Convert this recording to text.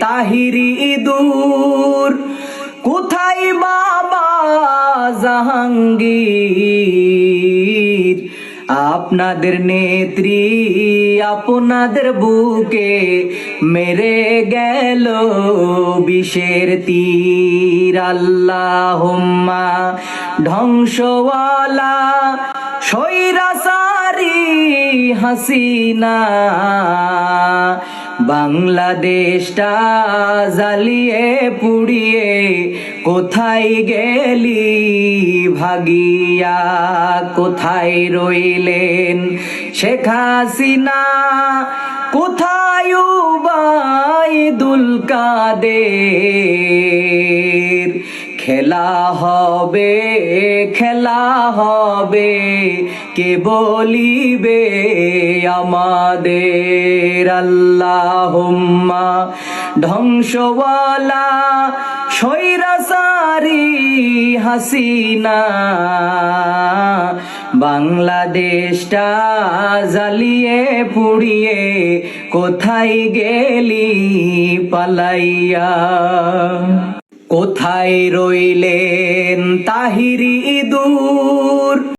তাহিরি দূর কোথায় বাবা জাহাঙ্গীর? আপনাদের নেত্রী আপনাদের বুকে মেরে গেল বিষের তীর। আল্লাহুম্মা ধ্বংসওয়ালা সৈরাসারি হাসিনা। বাংলাদেশটা জালিয়ে পুড়িয়ে কোথায় গেলি ভাগিয়া? কোথায় রইলেন শেখ হাসিনা? কোথায় দুলকা কাদের? খেলা হবে খেলা হবে। কে বলিবে আমাদের? আল্লাহুম্মা ধ্বংসওয়ালা সৈরাসারি হাসিনা। বাংলাদেশটা জ্বালিয়ে পুড়িয়ে কোথায় গেলি পালাইয়া? কোথায় রইলেন তাহিরি দূর